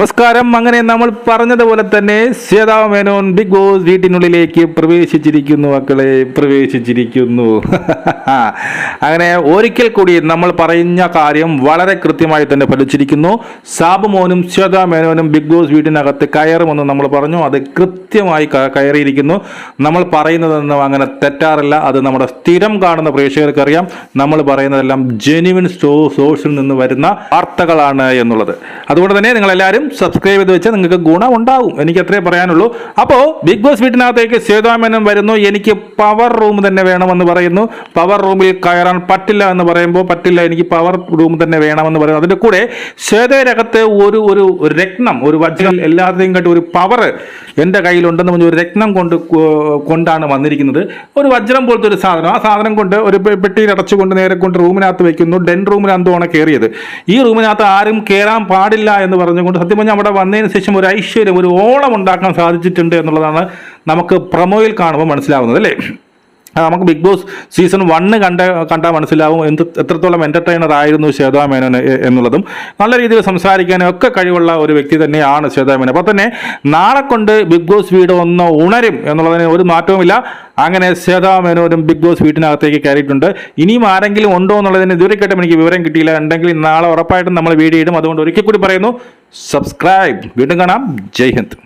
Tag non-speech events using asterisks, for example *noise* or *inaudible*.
നമസ്കാരം. അങ്ങനെ നമ്മൾ പറഞ്ഞതുപോലെ തന്നെ ശ്വേതാ മേനോൻ ബിഗ് ബോസ് വീട്ടിനുള്ളിലേക്ക് പ്രവേശിച്ചിരിക്കുന്നു മക്കളെ പ്രവേശിച്ചിരിക്കുന്നു. *laughs* അങ്ങനെ ഒരിക്കൽ കൂടി നമ്മൾ പറഞ്ഞ കാര്യം വളരെ കൃത്യമായി തന്നെ ഫലിച്ചിരിക്കുന്നു. സാബുമോനും ശ്വേതാ മേനോനും ബിഗ് ബോസ് വീട്ടിനകത്ത് കയറുമെന്ന് നമ്മൾ പറഞ്ഞു. അത് കൃത്യമായി കയറിയിരിക്കുന്നു. നമ്മൾ പറയുന്നതൊന്നും അങ്ങനെ തെറ്റാറില്ല. അത് നമ്മുടെ സ്ഥിരം കാണുന്ന പ്രേക്ഷകർക്കറിയാം. നമ്മൾ പറയുന്നതെല്ലാം ജെന്യുവിൻ സോഴ്സിൽ നിന്ന് വരുന്ന വാർത്തകളാണ് എന്നുള്ളത്. അതുകൊണ്ട് തന്നെ നിങ്ങളെല്ലാവരും സബ്സ്ക്രൈബ് ചെയ്ത് വെച്ചാൽ നിങ്ങൾക്ക് ഗുണം ഉണ്ടാവും. എനിക്ക് അത്രേ പറയാനുള്ളൂ. അപ്പോൾ ബിഗ് ബോസ് വീട്ടിനകത്തേക്ക് ശ്വേതാമേനൻ വരുന്നു. എനിക്ക് പവർ റൂം തന്നെ വേണമെന്ന് പറയുന്നു. പവർ റൂമിൽ കയറാൻ പറ്റില്ല എന്ന് പറയുമ്പോൾ പറ്റില്ല എനിക്ക് പവർ റൂം തന്നെ വേണമെന്ന് പറയുന്നു. അതിന്റെ കൂടെ ശ്വേതരകത്ത് ഒരു ഒരു രത്നം ഒരു വജ്രം എല്ലാത്തിനെയും കണ്ട് ഒരു പവർ എന്റെ കയ്യിലുണ്ടെന്ന് പറഞ്ഞ ഒരു രത്നം കൊണ്ട് കൊണ്ടാണ് വന്നിരിക്കുന്നത്. ഒരു വജ്രം പോലത്തെ ഒരു സാധനം. ആ സാധനം കൊണ്ട് ഒരു പെട്ടിയിൽ അടച്ചുകൊണ്ട് നേരെ കൊണ്ട് റൂമിനകത്ത് വെക്കുന്നു. ഡെൻ റൂമിനകത്താണ് കയറിയത്. ഈ റൂമിനകത്ത് ആരും കയറാൻ പാടില്ല എന്ന് പറഞ്ഞുകൊണ്ട് സത്യം പറഞ്ഞാൽ അവിടെ വന്നതിന് ശേഷം ഒരു ഐശ്വര്യം ഒരു ഓളം ഉണ്ടാക്കാൻ സാധിച്ചിട്ടുണ്ട് എന്നുള്ളതാണ് നമുക്ക് പ്രമോയിൽ കാണുമ്പോൾ മനസ്സിലാവുന്നത് അല്ലേ? നമുക്ക് ബിഗ് ബോസ് സീസൺ വണ്ണ് കണ്ട കണ്ടാൽ മനസ്സിലാവും എന്ത് എത്രത്തോളം എന്റർടൈനർ ആയിരുന്നു ശ്വേതാ മേനോൻ എന്നുള്ളതും. നല്ല രീതിയിൽ സംസാരിക്കാനും ഒക്കെ കഴിവുള്ള ഒരു വ്യക്തി തന്നെയാണ് ശ്വേതാ മേനോൻ. അപ്പോൾ തന്നെ നാളെ കൊണ്ട് ബിഗ് ബോസ് വീട് ഒന്ന് ഉണരും എന്നുള്ളതിന് ഒരു മാറ്റവുമില്ല. അങ്ങനെ ശ്വേതാ മേനോനും ബിഗ് ബോസ് വീട്ടിനകത്തേക്ക് കയറിയിട്ടുണ്ട്. ഇനിയും ആരെങ്കിലും ഉണ്ടോ എന്നുള്ളതിന് ഇതുവരെ കേട്ടും എനിക്ക് വിവരം കിട്ടിയില്ല. ഉണ്ടെങ്കിൽ നാളെ ഉറപ്പായിട്ടും നമ്മൾ വീഡിയോ ഇടും. അതുകൊണ്ട് ഒരിക്കൽ കൂടി പറയുന്നു സബ്സ്ക്രൈബ് വീണ്ടും കാണാം. ജയ് ഹിന്ദ്.